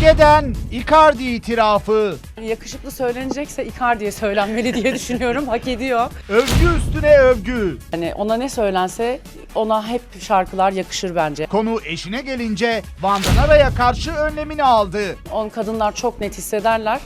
Simge'den Icardi itirafı. Yakışıklı söylenecekse Icardi'ye söylenmeli diye düşünüyorum. Hak ediyor. Övgü üstüne övgü. Hani ona ne söylense ona hep şarkılar yakışır bence. Konu eşine gelince Vandan Ara'ya karşı önlemini aldı. On kadınlar çok net hissederler.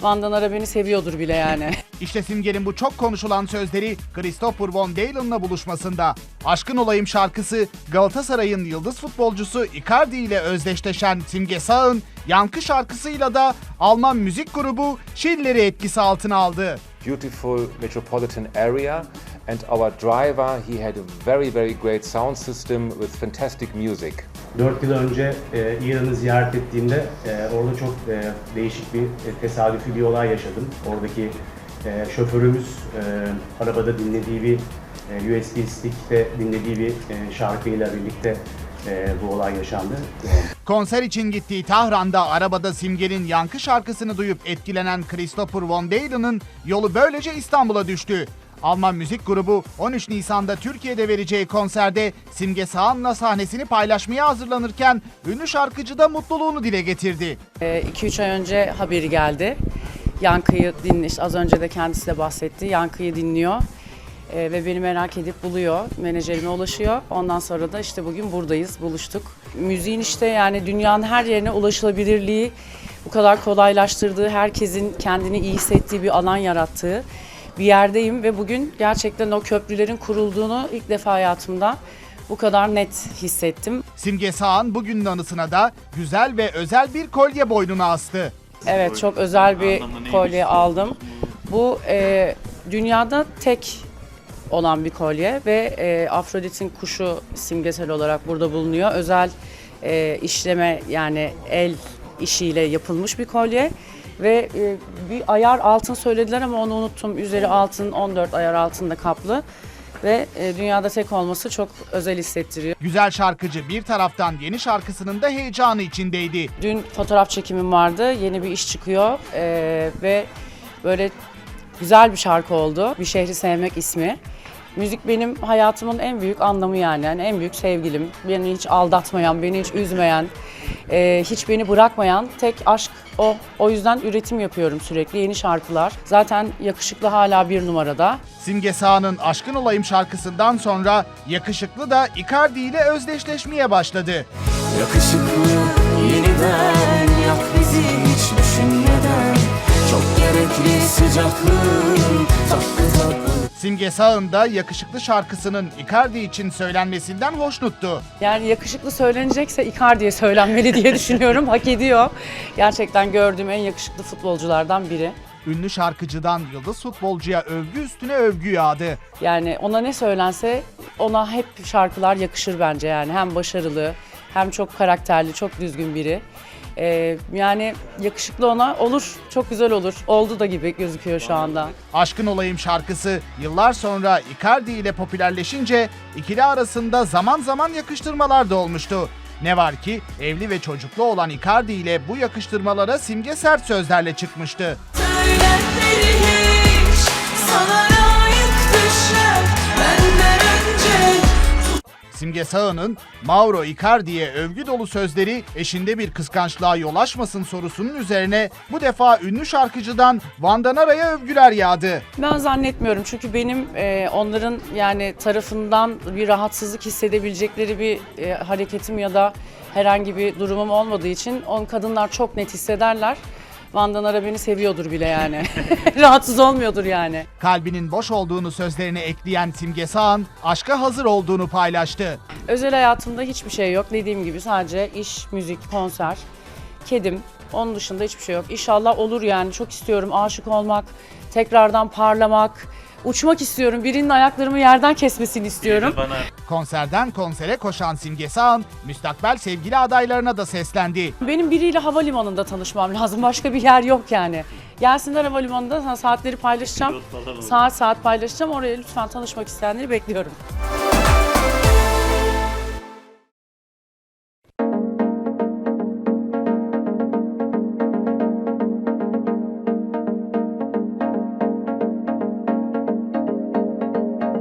Vandan Ara beni seviyordur bile yani. İşte Simge'nin bu çok konuşulan sözleri Christopher Von Dalen'la buluşmasında. Aşkın Olayım şarkısı Galatasaray'ın yıldız futbolcusu Icardi ile özdeşleşen Simge Sağ'ın yankı şarkısıyla da Alman müzik grubu Schiller'i etkisi altına aldı. beautiful metropolitan area and our driver he had a very very great sound system with fantastic music 4 yıl önce e, İran'ı ziyaret ettiğimde e, orada çok e, değişik bir e, tesadüfi bir olay yaşadım. Oradaki e, şoförümüz e, arabada dinlediği bir e, USB stick'te dinlediği bir e, şarkıyla birlikte e, bu olay yaşandı. Konser için gittiği Tahran'da arabada Simge'nin yankı şarkısını duyup etkilenen Christopher Von Dalen'ın yolu böylece İstanbul'a düştü. Alman müzik grubu 13 Nisan'da Türkiye'de vereceği konserde Simge Sağan'la sahnesini paylaşmaya hazırlanırken ünlü şarkıcı da mutluluğunu dile getirdi. 2-3 ay önce haberi geldi. Yankı'yı dinle, işte az önce de kendisi de bahsetti. Yankı'yı dinliyor Ee, ve beni merak edip buluyor. Menajerime ulaşıyor. Ondan sonra da işte bugün buradayız, buluştuk. Müziğin işte yani dünyanın her yerine ulaşılabilirliği bu kadar kolaylaştırdığı, herkesin kendini iyi hissettiği bir alan yarattığı bir yerdeyim ve bugün gerçekten o köprülerin kurulduğunu ilk defa hayatımda bu kadar net hissettim. Simge Sağan bugünün anısına da güzel ve özel bir kolye boynuna astı. Evet çok özel bir kolye aldım. Bu e, dünyada tek olan bir kolye ve e, Afrodit'in kuşu simgesel olarak burada bulunuyor. Özel e, işleme yani el işiyle yapılmış bir kolye ve e, bir ayar altın söylediler ama onu unuttum. Üzeri altın 14 ayar altında kaplı ve e, dünyada tek olması çok özel hissettiriyor. Güzel şarkıcı bir taraftan yeni şarkısının da heyecanı içindeydi. Dün fotoğraf çekimim vardı. Yeni bir iş çıkıyor Ee, ve böyle güzel bir şarkı oldu. Bir şehri sevmek ismi. Müzik benim hayatımın en büyük anlamı yani. yani en büyük sevgilim. Beni hiç aldatmayan, beni hiç üzmeyen, e, hiç beni bırakmayan tek aşk o. O yüzden üretim yapıyorum sürekli yeni şarkılar. Zaten yakışıklı hala bir numarada. Simge Sağ'ın Aşkın Olayım şarkısından sonra yakışıklı da Icardi ile özdeşleşmeye başladı. Yakışıklı yeniden yak bizi hiç düşünmeden Çok gerekli sıcaklığın tatlı tatlı Simge Sağ'ın da yakışıklı şarkısının Icardi için söylenmesinden hoşnuttu. Yani yakışıklı söylenecekse Icardi'ye söylenmeli diye düşünüyorum. Hak ediyor. Gerçekten gördüğüm en yakışıklı futbolculardan biri. Ünlü şarkıcıdan yıldız futbolcuya övgü üstüne övgü yağdı. Yani ona ne söylense ona hep şarkılar yakışır bence yani. Hem başarılı hem çok karakterli, çok düzgün biri. Ee, yani yakışıklı ona olur, çok güzel olur. Oldu da gibi gözüküyor şu anda. Aşkın Olayım şarkısı yıllar sonra Icardi ile popülerleşince ikili arasında zaman zaman yakıştırmalar da olmuştu. Ne var ki evli ve çocuklu olan Icardi ile bu yakıştırmalara Simge sert sözlerle çıkmıştı. Söylenmeli hiç sana Simge Sağ'ın Mauro Icardi'ye övgü dolu sözleri eşinde bir kıskançlığa yol açmasın sorusunun üzerine bu defa ünlü şarkıcıdan Vandan Ara'ya övgüler yağdı. Ben zannetmiyorum çünkü benim e, onların yani tarafından bir rahatsızlık hissedebilecekleri bir e, hareketim ya da herhangi bir durumum olmadığı için on kadınlar çok net hissederler. Vandan Ara beni seviyordur bile yani. Rahatsız olmuyordur yani. Kalbinin boş olduğunu sözlerine ekleyen Simge Sağan aşka hazır olduğunu paylaştı. Özel hayatımda hiçbir şey yok. Dediğim gibi sadece iş, müzik, konser, kedim. Onun dışında hiçbir şey yok. İnşallah olur yani. Çok istiyorum aşık olmak, tekrardan parlamak, uçmak istiyorum. Birinin ayaklarımı yerden kesmesini istiyorum. Konserden konsere koşan Simge Sağan, müstakbel sevgili adaylarına da seslendi. Benim biriyle havalimanında tanışmam lazım. Başka bir yer yok yani. Gelsinler havalimanında sana saatleri paylaşacağım. Saat saat paylaşacağım. Oraya lütfen tanışmak isteyenleri bekliyorum.